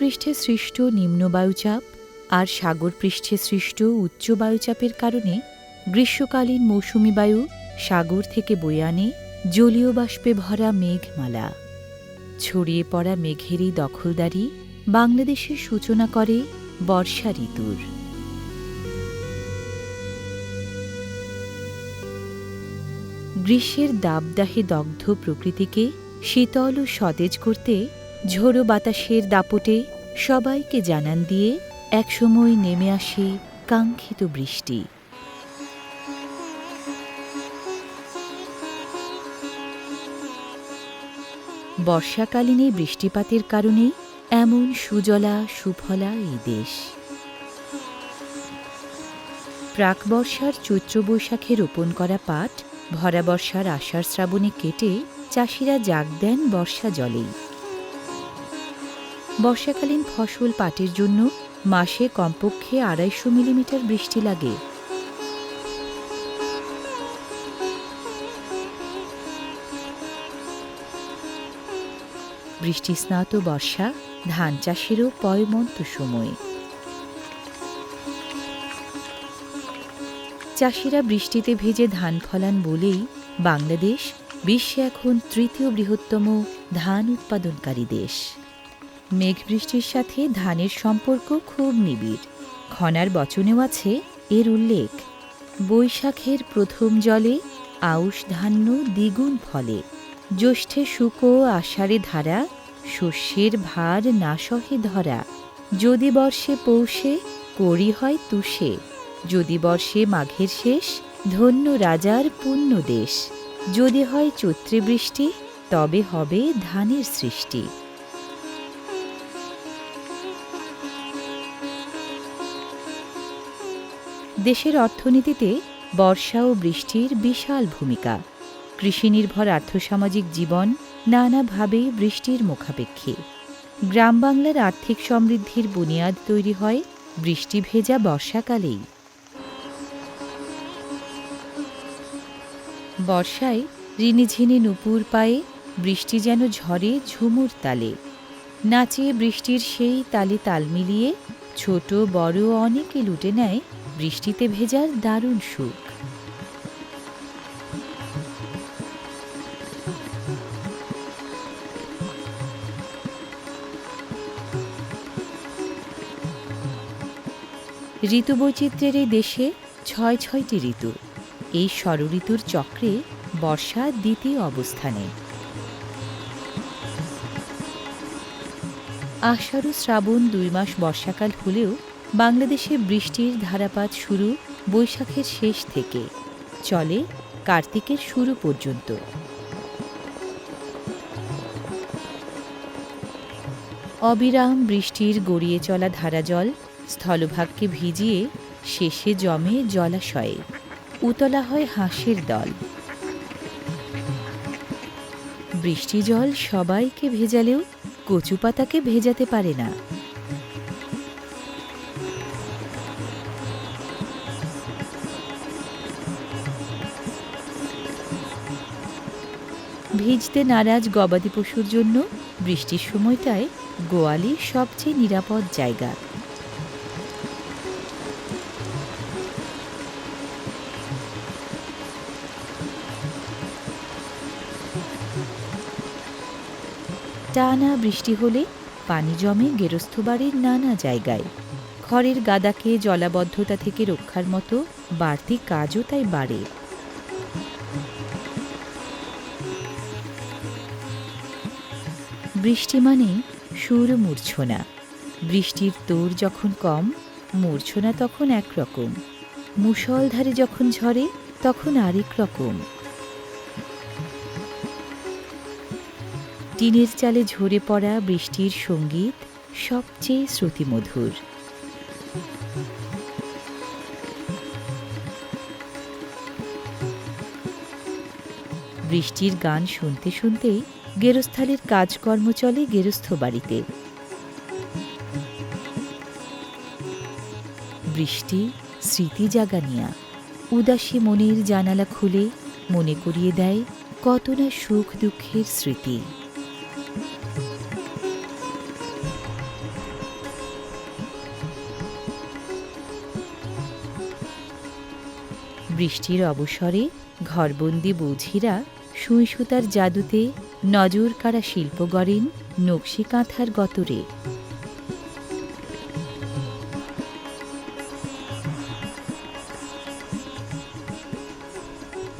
ভূপৃষ্ঠে সৃষ্ট নিম্ন বায়ুচাপ আর সাগর পৃষ্ঠে সৃষ্ট উচ্চ বায়ুচাপের কারণে গ্রীষ্মকালীন মৌসুমি বায়ু সাগর থেকে বয়ে আনে জলীয় বাষ্পে ভরা মেঘমালা। ছড়িয়ে পড়া মেঘেরই দখলদারি বাংলাদেশের সূচনা করে বর্ষা ঋতুর। গ্রীষ্মের দাবদাহে দগ্ধ প্রকৃতিকে শীতল ও সতেজ করতে ঝোড়ো বাতাসের দাপটে সবাইকে জানান দিয়ে একসময় নেমে আসে কাঙ্ক্ষিত বৃষ্টি। বর্ষাকালীন এই বৃষ্টিপাতের কারণে এমন সুজলা, সুফলা এই দেশ। প্রাক বর্ষার চৈত্র বৈশাখে রোপণ করা পাট, ভরা বর্ষার আষাঢ় শ্রাবণে কেটে চাষিরা জাগ দেন বর্ষা জলেই। বর্ষাকালীন ফসল পাটের জন্য মাসে কমপক্ষে আড়াইশো মিলিমিটার বৃষ্টি লাগে। বৃষ্টিস্নাত বর্ষা, ধান চাষেরও পয়মন্ত সময়। চাষিরা বৃষ্টিতে ভেজে ধান ফলান বলেই বাংলাদেশ বিশ্বে এখন তৃতীয় বৃহত্তম ধান উৎপাদনকারী দেশ। মেঘ বৃষ্টির সাথে ধানের সম্পর্ক খুব নিবিড়। খনার বচনেও আছে এর উল্লেখ। বৈশাখের প্রথম জলে আউশ ধান্য দ্বিগুণ ফলে। জ্যৈষ্ঠে শুকো আষাঢ়ে ধারা, শস্যের ভার না সহে ধরা। যদি বর্ষে পৌষে, করি হয় তুষে। যদি বর্ষে মাঘের শেষ, ধন্য রাজার পুণ্য দেশ। যদি হয় চৈত্রে বৃষ্টি, তবে হবে ধানের সৃষ্টি। দেশের অর্থনীতিতে বর্ষা ও বৃষ্টির বিশাল ভূমিকা। কৃষিনির্ভর আর্থসামাজিক জীবন নানাভাবে বৃষ্টির মুখাপেক্ষী। গ্রাম বাংলার আর্থিক সমৃদ্ধির বুনিয়াদ তৈরি হয় বৃষ্টি ভেজা বর্ষাকালেই। বর্ষায় রিনিঝিনি নুপুর পায়ে বৃষ্টি যেন ঝরে ঝুমুর তালে। নাচে বৃষ্টির সেই তালে তাল মিলিয়ে ছোট বড় অনেকে লুটে নেয় বৃষ্টিতে ভেজার দারুণ সুখ। ঋতুবৈচিত্র্যের এই দেশে ছয় ছয়টি ঋতু। এই ষড়ঋতুর চক্রে বর্ষা দ্বিতীয় অবস্থানে। আষাঢ় শ্রাবণ দুই মাস বর্ষাকাল হলেও বাংলাদেশে বৃষ্টির ধারাপাত শুরু বৈশাখের শেষ থেকে। চলে কার্তিকের শুরু পর্যন্ত। অবিরাম বৃষ্টির গড়িয়ে চলা ধারাজল স্থলভাগকে ভিজিয়ে শেষে জমে জলাশয়ে। উতলা হয় হাঁসের দল। বৃষ্টি জল সবাইকে ভেজালেও কচু পাতাকে ভেজাতে পারে না। ভিজতে নারাজ গবাদি পশুর জন্য বৃষ্টির সময়টায় গোয়ালি সবচেয়ে নিরাপদ জায়গা। টানা বৃষ্টি হলে পানি জমে গেরস্থ বাড়ির নানা জায়গায়। খড়ের গাদাকে জলাবদ্ধতা থেকে রক্ষার মতো বাড়তি কাজও তাই বাড়ে। বৃষ্টি মানে সুর মূর্ছনা। বৃষ্টির তোর যখন কম, মূর্ছনা তখন একরকম। মুষলধারে যখন ঝরে, তখন আরেক রকম। টিনের চালে ঝরে পড়া বৃষ্টির সংগীত সবচেয়ে শ্রুতিমধুর। বৃষ্টির গান শুনতে শুনতেই গেরস্থালির কাজকর্ম চলে গেরস্থ বাড়িতে। বৃষ্টি, স্মৃতি জাগানিয়া। উদাসী মনের জানালা খুলে মনে করিয়ে দেয় কত না সুখ দুঃখের স্মৃতি। বৃষ্টির অবসরে ঘরবন্দি বৌঝিরা সুঁই সুতার জাদুতে নজর কাড়া শিল্প গড়েন নকশি কাঁথার গতরে।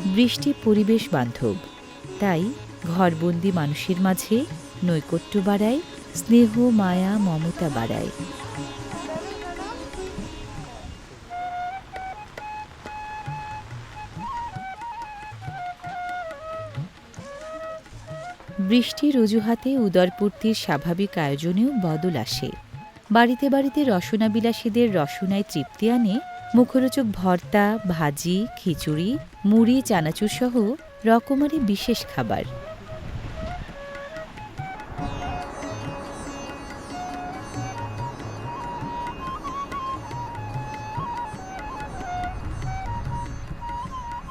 বৃষ্টি পরিবেশ বান্ধব, তাই ঘরবন্দি মানুষের মাঝে নৈকট্য বাড়ায়, স্নেহ, মায়া, মমতা বাড়ায়। বৃষ্টির অজুহাতে উদরপূর্তির স্বাভাবিক আয়োজনেও বদল আসে। বাড়িতে বাড়িতে রসনাবিলাসীদের রসনায় তৃপ্তি আনে মুখরোচক ভর্তা, ভাজি, খিচুড়ি, মুড়ি, চানাচুর সহ রকমারি বিশেষ খাবার।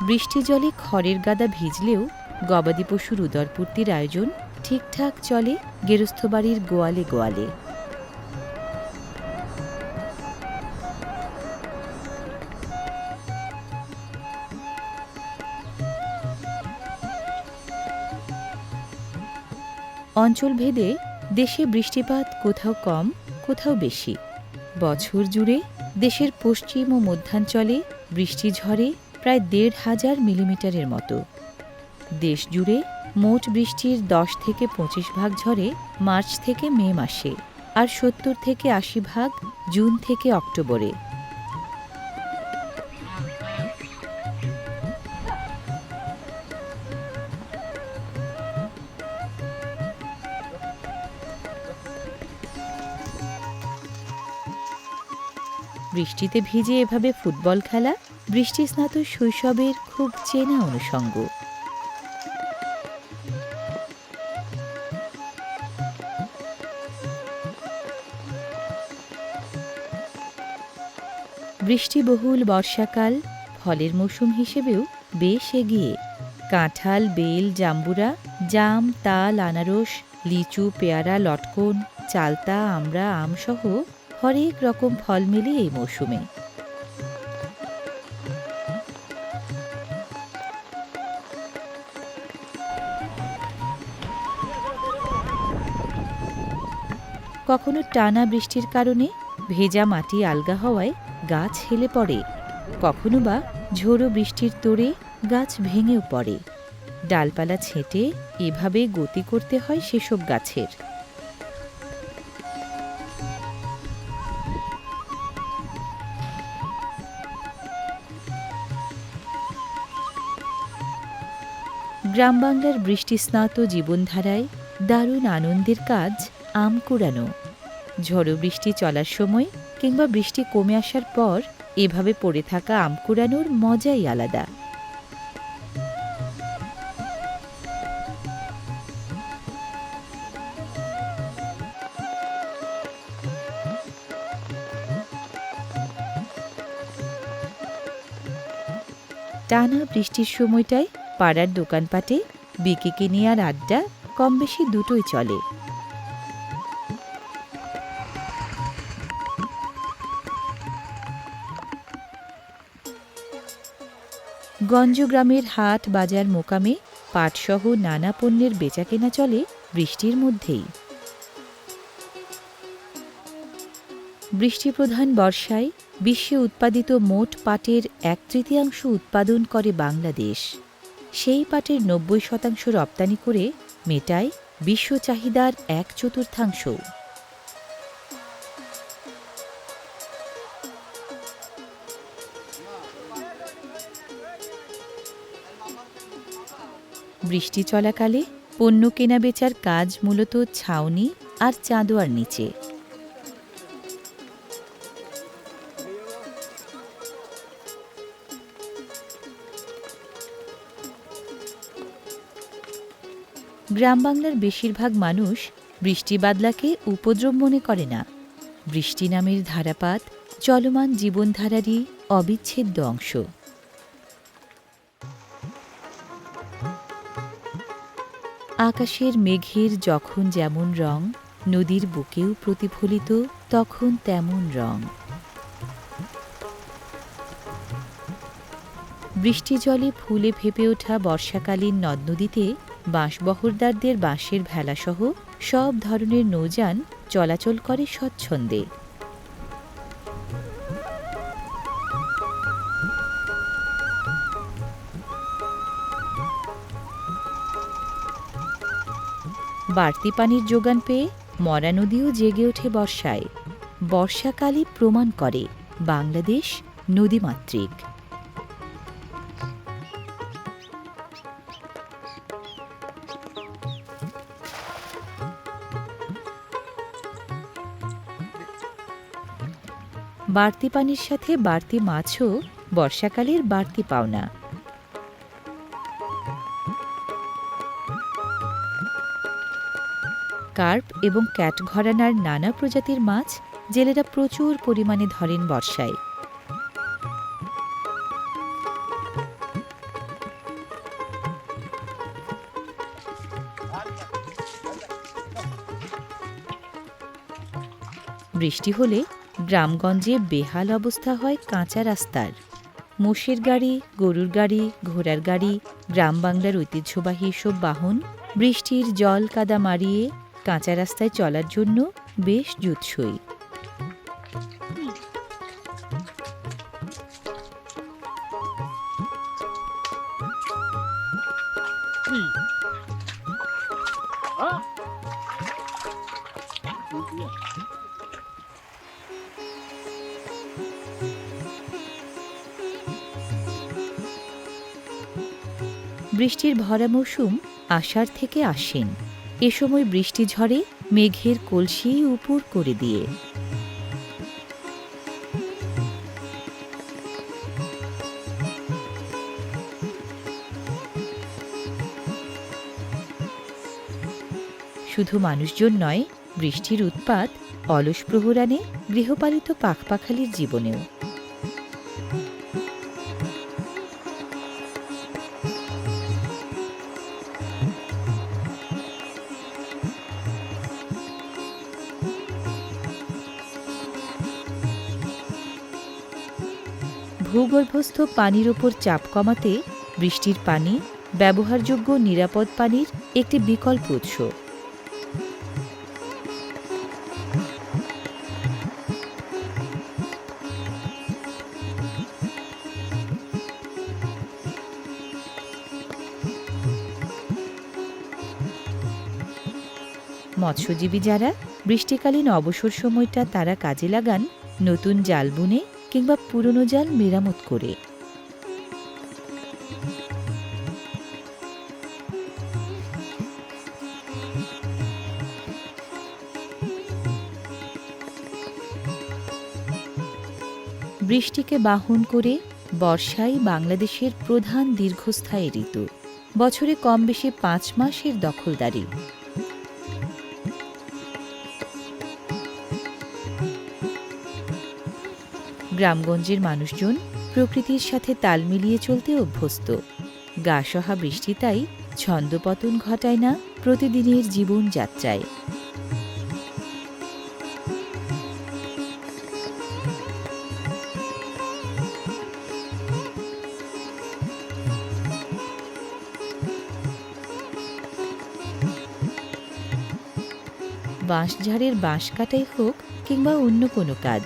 বৃষ্টি জলে খড়ের গাদা ভিজলেও গবাদি পশুর উদরপূর্তির আয়োজন ঠিকঠাক চলে গেরস্থ বাড়ির গোয়ালে গোয়ালে। অঞ্চলভেদে দেশে বৃষ্টিপাত কোথাও কম, কোথাও বেশি। বছর জুড়ে দেশের পশ্চিম ও মধ্যাঞ্চলে বৃষ্টি ঝরে প্রায় দেড় হাজার মিলিমিটারের মতো। দেশ জুড়ে মোট বৃষ্টির দশ থেকে পঁচিশ ভাগ ঝরে মার্চ থেকে মে মাসে আর সত্তর থেকে আশি ভাগ জুন থেকে অক্টোবরে। বৃষ্টিতে ভিজে এভাবে ফুটবল খেলা বৃষ্টি স্নাত শৈশবের খুব চেনা অনুষঙ্গ। বৃষ্টিবহুল বর্ষাকাল ফলের মৌসুম হিসেবেও বেশ এগিয়ে। কাঁঠাল, বেল, জাম্বুরা, জাম, তাল, আনারস, লিচু, পেয়ারা, লটকন, চালতা, আমড়া, আমসহ হরেক রকম ফল মেলে এই মৌসুমে। কখনো টানা বৃষ্টির কারণে ভেজা মাটি আলগা হওয়ায় গাছ হেলে পড়ে, কখনো বা ঝোড়ো বৃষ্টির তোড়ে গাছ ভেঙেও পড়ে। ডালপালা ছেঁটে এভাবে গতি করতে হয় সেসব গাছের। গ্রাম বাংলার বৃষ্টিস্নাত জীবনধারায় দারুণ আনন্দের কাজ আম কুড়ানো। ঝড়ো বৃষ্টি চলার সময় কিংবা বৃষ্টি কমে আসার পর এভাবে পড়ে থাকা আম কুড়ানোর মজাই আলাদা। টানা বৃষ্টির সময়টায় পাড়ার দোকানপাটে বিকিকে নেওয়ার আড্ডা কম বেশি দুটোই চলে। গঞ্জ গ্রামের হাট বাজার মোকামে পাটসহ নানা পণ্যের বেচাকেনা চলে বৃষ্টির মধ্যেই। বৃষ্টিপ্রধান বর্ষায় বিশ্বে উৎপাদিত মোট পাটের এক তৃতীয়াংশ উৎপাদন করে বাংলাদেশ। সেই পাটের নব্বই শতাংশ রপ্তানি করে মেটায় বিশ্ব চাহিদার এক চতুর্থাংশ। বৃষ্টি চলাকালে পণ্য কেনা বেচার কাজ মূলত ছাউনি আর চাঁদোয়ার নিচে। গ্রাম বাংলার বেশিরভাগ মানুষ বৃষ্টি বাদলাকে উপদ্রব মনে করে না। বৃষ্টি নামের ধারাপাত চলমান জীবনধারারই অবিচ্ছেদ্য অংশ। আকাশের মেঘের যখন যেমন রং, নদীর বুকেও প্রতিফলিত তখন তেমন রং। বৃষ্টি জলে ফুলে ফেপে ওঠা বর্ষাকালীন নদ নদীতে বাঁশবহরদারদের বাঁশের ভেলাসহ সব ধরনের নৌযান চলাচল করে স্বচ্ছন্দে। বাড়তি পানির যোগান পেয়ে মরা নদীও জেগে ওঠে বর্ষায়। বর্ষাকালই প্রমাণ করে বাংলাদেশ নদীমাতৃক। বাড়তি পানির সাথে বাড়তি মাছও বর্ষাকালের বাড়তি পাওনা। কার্প এবং ক্যাট ঘরানার নানা প্রজাতির মাছ জেলেরা প্রচুর পরিমাণে ধরেন বর্ষায়। বৃষ্টি হলে গ্রামগঞ্জে বেহাল অবস্থা হয় কাঁচা রাস্তার। মোষের গাড়ি, গরুর গাড়ি, ঘোড়ার গাড়ি, গ্রাম বাংলার ঐতিহ্যবাহী সব বাহন বৃষ্টির জল কাদা মারিয়ে কাঁচা রাস্তায় চলার জন্য বেশ জুৎসই। বৃষ্টির ভরা মৌসুম আষাঢ় থেকে আশ্বিন এ সময় বৃষ্টি ঝড়ে মেঘের কলসি উপর করে দিয়ে। শুধু মানুষজন নয়, বৃষ্টির উৎপাত অলস প্রহরানে গৃহপালিত পাখপাখালির জীবনেও। ভূগর্ভস্থ পানির ওপর চাপ কমাতে বৃষ্টির পানি ব্যবহারযোগ্য নিরাপদ পানির একটি বিকল্প উৎস। মৎস্যজীবী যারা বৃষ্টিকালীন অবসর সময়টা তারা কাজে লাগান, নতুন জাল বুনে কিংবা পুরনো জাল মেরামত করে। বৃষ্টিকে বাহন করে বর্ষাই বাংলাদেশের প্রধান দীর্ঘস্থায়ী ঋতু। বছরে কম বেশি পাঁচ মাসের দখলদারি। গ্রামগঞ্জের মানুষজন প্রকৃতির সাথে তাল মিলিয়ে চলতে অভ্যস্ত। গা সহা বৃষ্টি তাই ছন্দপতন ঘটায় না প্রতিদিনের জীবনযাত্রায়। বাঁশঝাড়ের বাঁশ কাটাই হোক কিংবা অন্য কোনো কাজ,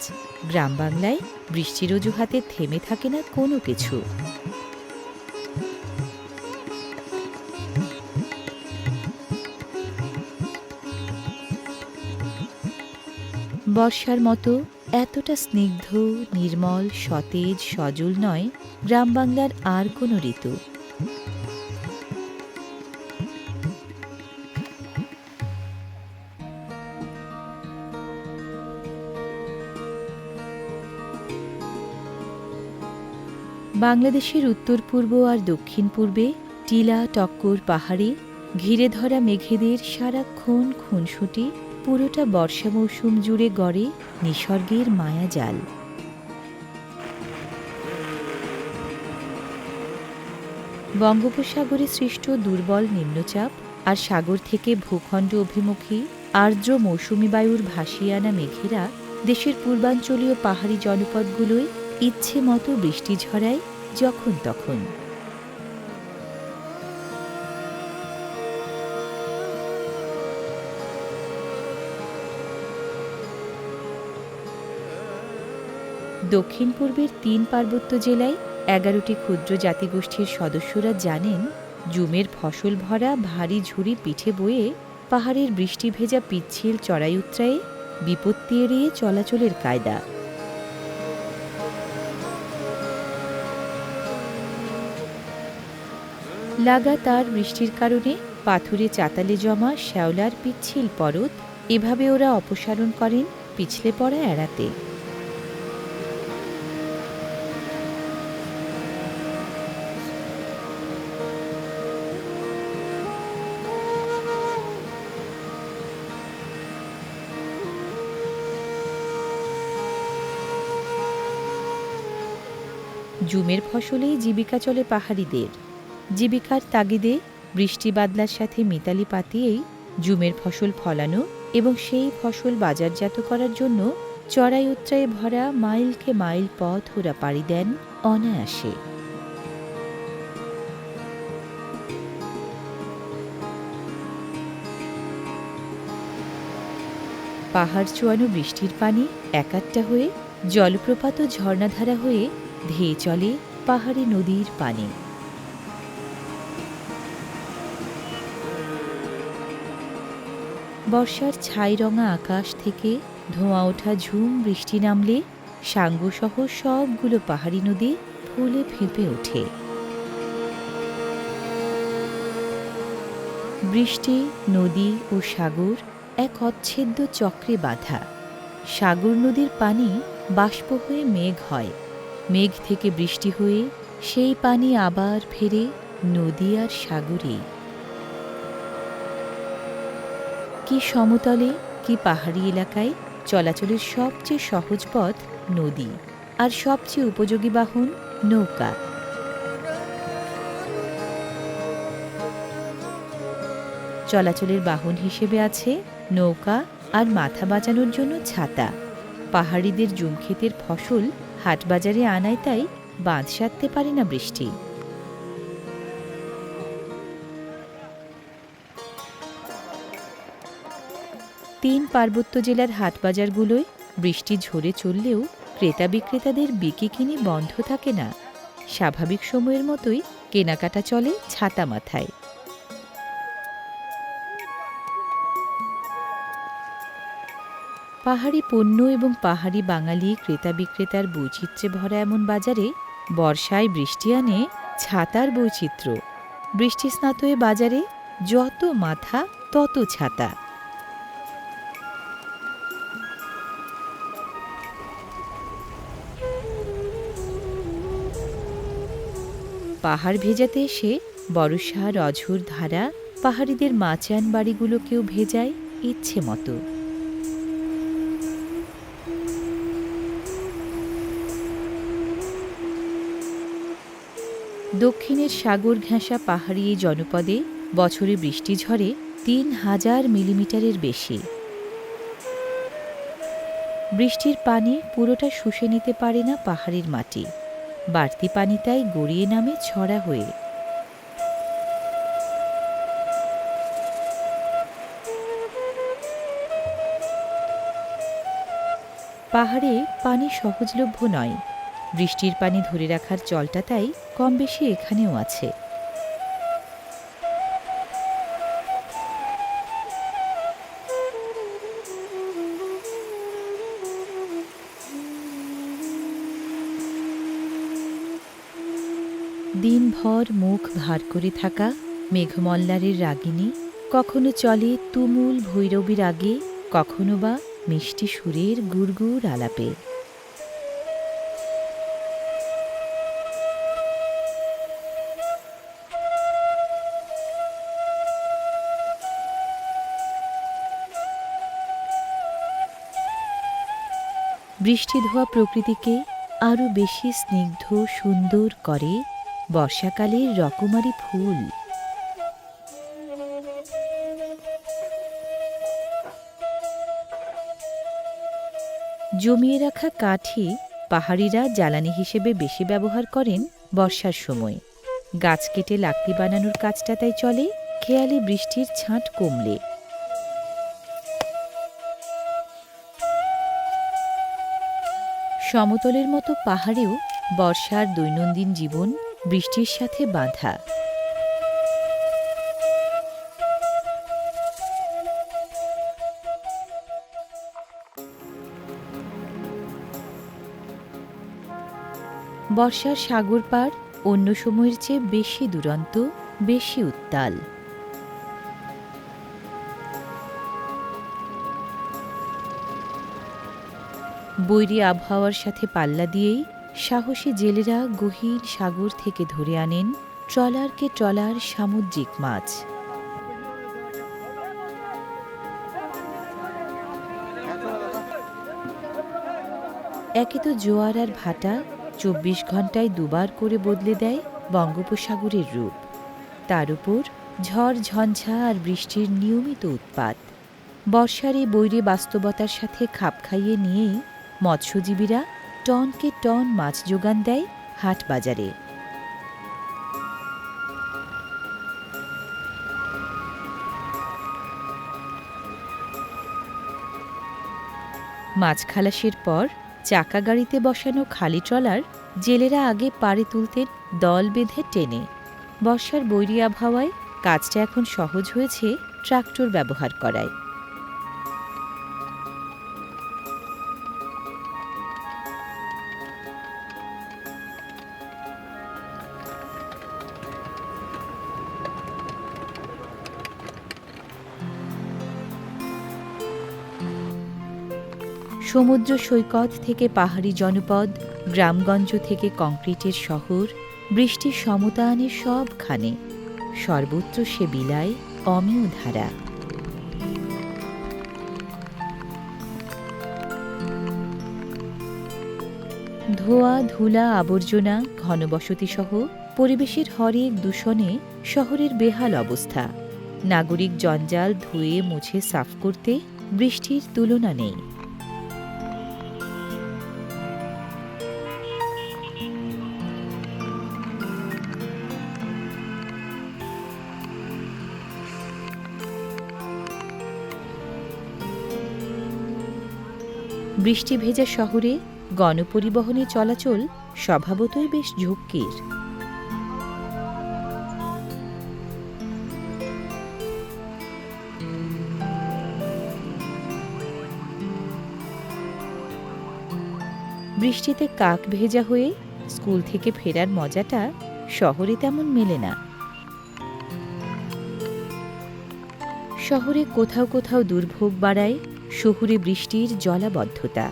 গ্রাম বাংলায় বৃষ্টির অজুহাতে থেমে থাকে না কোনো কিছু। বর্ষার মতো এতটা স্নিগ্ধ, নির্মল, সতেজ, সজল নয় গ্রাম বাংলার আর কোনো ঋতু। বাংলাদেশের উত্তর পূর্ব আর দক্ষিণ পূর্বে টিলা, টক্কর, পাহাড়ে ঘিরে ধরা মেঘেদের সারাক্ষণ খুনসুটি পুরোটা বর্ষা মৌসুম জুড়ে গড়ে নিসর্গের মায়াজাল বঙ্গোপসাগরে সৃষ্ট দুর্বল নিম্নচাপ আর সাগর থেকে ভূখণ্ড অভিমুখী আর্দ্র মৌসুমী বায়ুর ভাসিয়ে আনা মেঘেরা দেশের পূর্বাঞ্চলীয় পাহাড়ি জনপদগুলোয় ইচ্ছে মতো বৃষ্টি ঝরায় যখন তখন। দক্ষিণ পূর্বের তিন পার্বত্য জেলায় এগারোটি ক্ষুদ্র জাতিগোষ্ঠীর সদস্যরা জানেন, জুমের ফসল ভরা, ভারী ঝুড়ি পিঠে বয়ে, পাহাড়ের বৃষ্টি ভেজা পিচ্ছিল চড়াই উত্রায়ে বিপত্তি এড়িয়ে চলাচলের কায়দা। লাগাতার বৃষ্টির কারণে পাথুরে চাতালে জমা শ্যাওলার পিচ্ছিল পরত, এভাবে ওরা অপসারণ করেন পিছলে পড়া এড়াতে। জুমের ফসলেই জীবিকা চলে পাহাড়িদের। জীবিকার তাগিদে বৃষ্টি বাদলার সাথে মিতালি পাতিয়েই জুমের ফসল ফলানো এবং সেই ফসল বাজারজাত করার জন্য চড়াই উত্রায়ে ভরা মাইলকে মাইল পথ ওরা পাড়ি দেন অনায়াসে। পাহাড় চোয়ানো বৃষ্টির পানি একাট্টা হয়ে জলপ্রপাত ও ঝর্ণাধারা হয়ে ধেয়ে চলে পাহাড়ি নদীর পানি। বর্ষার ছাই রঙা আকাশ থেকে ধোঁয়া ওঠা ঝুম বৃষ্টি নামলে সাঙ্গসহ সবগুলো পাহাড়ি নদী ফুলে ফেঁপে ওঠে। বৃষ্টি, নদী ও সাগর এক অচ্ছেদ্য চক্রে বাঁধা। সাগর নদীর পানি বাষ্প হয়ে মেঘ হয়। মেঘ থেকে বৃষ্টি হয়ে সেই পানি আবার ফেরে নদী আর সাগরে। কি সমতলে, কি পাহাড়ি এলাকায় চলাচলের সবচেয়ে সহজ পথ নদী আর সবচেয়ে উপযোগী বাহন নৌকা। চলাচলের বাহন হিসেবে আছে নৌকা আর মাথা বাঁচানোর জন্য ছাতা। পাহাড়িদের জুমক্ষেতের ফসল হাটবাজারে আনায় তাই বাঁধ সারতে পারে না বৃষ্টি। তিন পার্বত্য জেলার হাটবাজারগুলোয় বৃষ্টি ঝরে চললেও ক্রেতা বিক্রেতাদের বিকি কিনে বন্ধ থাকে না। স্বাভাবিক সময়ের মতোই কেনাকাটা চলে ছাতা মাথায়। পাহাড়ি পণ্য এবং পাহাড়ি বাঙালি ক্রেতা বিক্রেতার বৈচিত্র্যে ভরা এমন বাজারে বর্ষায় বৃষ্টি আনে ছাতার বৈচিত্র্য। বৃষ্টি স্নাত বাজারে যত মাথা, তত ছাতা। পাহাড় ভেজাতে এসে বরষা রঝর ধারা পাহাড়িদের মাচান বাড়িগুলোকেও ভেজায় ইচ্ছে মতো। দক্ষিণের সাগর ঘেঁষা পাহাড়ি এই জনপদে বছরে বৃষ্টি ঝরে তিন হাজার মিলিমিটারের বেশি। বৃষ্টির পানি পুরোটা শুষে নিতে পারে না পাহাড়ের মাটি। বাড়তি পানি তাই গড়িয়ে নামে ছড়া হয়ে। পাহাড়ে পানি সহজলভ্য নয়। বৃষ্টির পানি ধরে রাখার জলটা তাই কম বেশি এখানেও আছে। দিনভর মুখ ভার করে থাকা মেঘমল্লারের রাগিনী কখনো চলে তুমুল ভৈরবীর আগে, কখনো বা মিষ্টি সুরের গুড়গুড় আলাপে। বৃষ্টি ধোয়া প্রকৃতিকে আরও বেশি স্নিগ্ধ, সুন্দর করে বর্ষাকালের রকমারি ফুল। জমিয়ে রাখা কাঠি পাহাড়িরা জ্বালানি হিসেবে বেশি ব্যবহার করেন বর্ষার সময়। গাছ কেটে লাকড়ি বানানোর কাজটা তাই চলে, খেয়ালি বৃষ্টির ছাঁট কমলে। সমতলের মতো পাহাড়েও বর্ষার দৈনন্দিন জীবন বৃষ্টির সাথে বাঁধা। বর্ষার সাগর পার অন্য সময়ের চেয়ে বেশি দুরন্ত, বেশি উত্তাল। বৈরী আবহাওয়ার সাথে পাল্লা দিয়েই সাহসী জেলেরা গহীন সাগর থেকে ধরে আনেন ট্রলারকে ট্রলার সামুদ্রিক মাছ। একে তো জোয়ার আর ভাটা চব্বিশ ঘন্টায় দুবার করে বদলে দেয় বঙ্গোপসাগরের রূপ। তার উপর ঝড়, ঝঞ্ঝা আর বৃষ্টির নিয়মিত উৎপাত। বর্ষার এই বৈরী বাস্তবতার সাথে খাপ খাইয়ে নিয়েই মৎস্যজীবীরা টনকে টন মাছ যোগান দেয় হাট বাজারে। মাছ খালাসের পর চাকা গাড়িতে বসানো খালি ট্রলার জেলেরা আগে পাড়ে তুলতেন দল বেঁধে টেনে। বর্ষার বৈরী আবহাওয়ায় কাজটা এখন সহজ হয়েছে ট্রাক্টর ব্যবহার করায়। সমুদ্র সৈকত থেকে পাহাড়ি জনপদ, গ্রামগঞ্জ থেকে কংক্রিটের শহর, বৃষ্টির সমতা আনে সবখানে। সর্বত্র সে বিলায় অমীয় ধারা। ধোয়া, ধুলা, আবর্জনা, ঘনবসতি সহ পরিবেশের হরেক দূষণে শহরের বেহাল অবস্থা। নাগরিক জঞ্জাল ধুয়ে মুছে সাফ করতে বৃষ্টির তুলনা নেই। বৃষ্টি ভেজা শহরে গণপরিবহনে চলাচল স্বভাবতই বেশ ঝুঁকির। বৃষ্টিতে কাক ভেজা হয়ে স্কুল থেকে ফেরার মজাটা শহরে তেমন মেলে না। শহরে কোথাও কোথাও দুর্ভোগ বাড়ায় শহুরে বৃষ্টির জলাবদ্ধতা।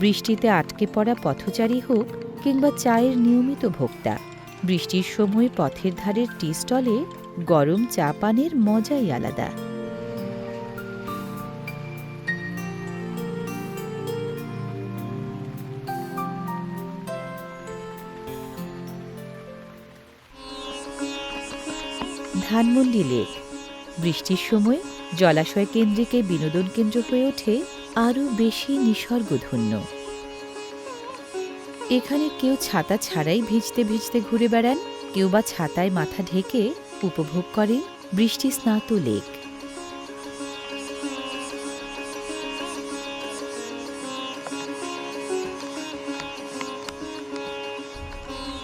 বৃষ্টিতে আটকে পড়া পথচারী হোক কিংবা চায়ের নিয়মিত ভোক্তা, বৃষ্টির সময় পথের ধারের টি স্টলে গরম চা পানের মজাই আলাদা। ধানমন্ডি লেক। বৃষ্টির সময় জলাশয় কেন্দ্রিকে বিনোদন কেন্দ্র হয়ে ওঠে আরও বেশি নিসর্গধন্য। এখানে কেউ ছাতা ছাড়াই ভিজতে ভিজতে ঘুরে বেড়ান, কেউ বা ছাতায় মাথা ঢেকে উপভোগ করে বৃষ্টি স্নাত লেক।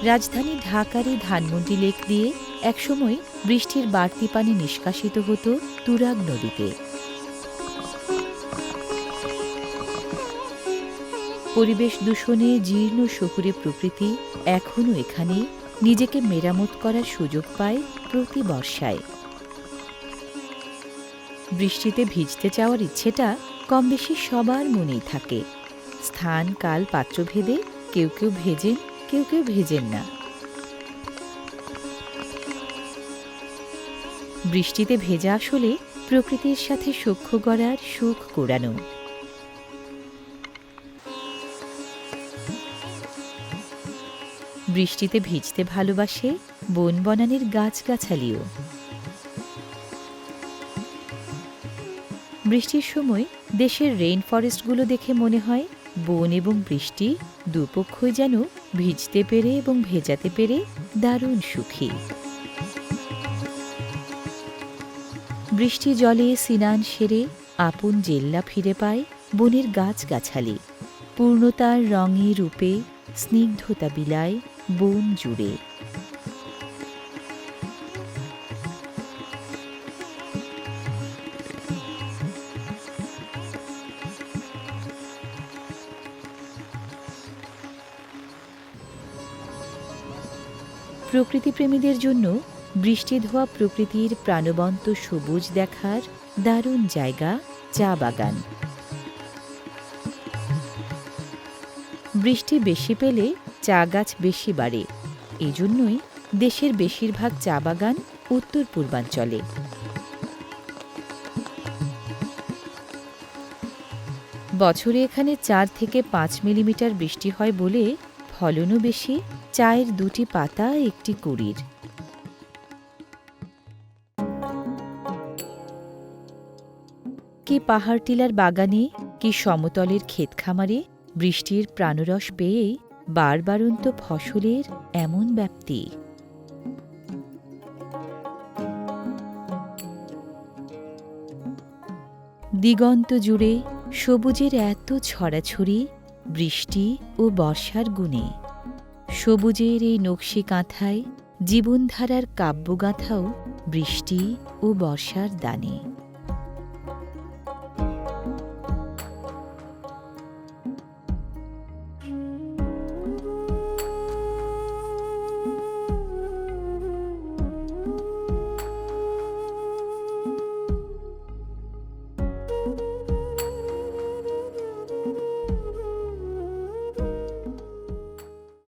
রাজধানী ঢাকার এই ধানমন্ডি লেক দিয়ে একসময় বৃষ্টির বাড়তি পানি নিষ্কাশিত হতো তুরাগ নদীতে। পরিবেশ দূষণে জীর্ণ শহুরে প্রকৃতি এখনও এখানে নিজেকে মেরামত করার সুযোগ পায় প্রতি বর্ষায়। বৃষ্টিতে ভিজতে চাওয়ার ইচ্ছেটা কম বেশি সবার মনেই থাকে। স্থান, কাল, পাত্রভেদে কেউ কেউ ভেজেন, কেউ কেউ ভেজেন না। বৃষ্টিতে ভেজা আসলে প্রকৃতির সাথে সখ্য গড়ার সুখ কোড়ানো। বৃষ্টিতে ভিজতে ভালোবাসে বন বনানের গাছগাছালিও। বৃষ্টির সময় দেশের রেইন ফরেস্টগুলো দেখে মনে হয় বন এবং বৃষ্টি দুপক্ষই যেন ভিজতে পেরে এবং ভেজাতে পেরে দারুণ সুখী। বৃষ্টি জলে সিনান সেরে আপন জেল্লা ফিরে পায় বনের গাছগাছালি। পূর্ণতার রঙে রূপে স্নিগ্ধতা বিলায় বন জুড়ে। প্রকৃতিপ্রেমীদের জন্য বৃষ্টি ধোয়া প্রকৃতির প্রাণবন্ত সবুজ দেখার দারুণ জায়গা, চা বাগান। বৃষ্টি বেশি পেলে চা গাছ বেশি বাড়ে। এজন্যই দেশের বেশিরভাগ চা বাগান উত্তর পূর্বাঞ্চলে। বছরে এখানে চার থেকে পাঁচ মিলিমিটার বৃষ্টি হয় বলে ফলনও বেশি, চায়ের দুটি পাতা একটি কুড়ির। কি পাহাড় টিলার বাগানে, কি সমতলের ক্ষেত খামারে বৃষ্টির প্রাণরস পেয়েই বারবারন্ত ফসলের এমন ব্যাপ্তি। দিগন্ত জুড়ে সবুজের এত ছড়াছড়ি বৃষ্টি ও বর্ষার গুণে। সবুজের এই নকশি কাঁথায় জীবনধারার কাব্যগাথাও বৃষ্টি ও বর্ষার দানে।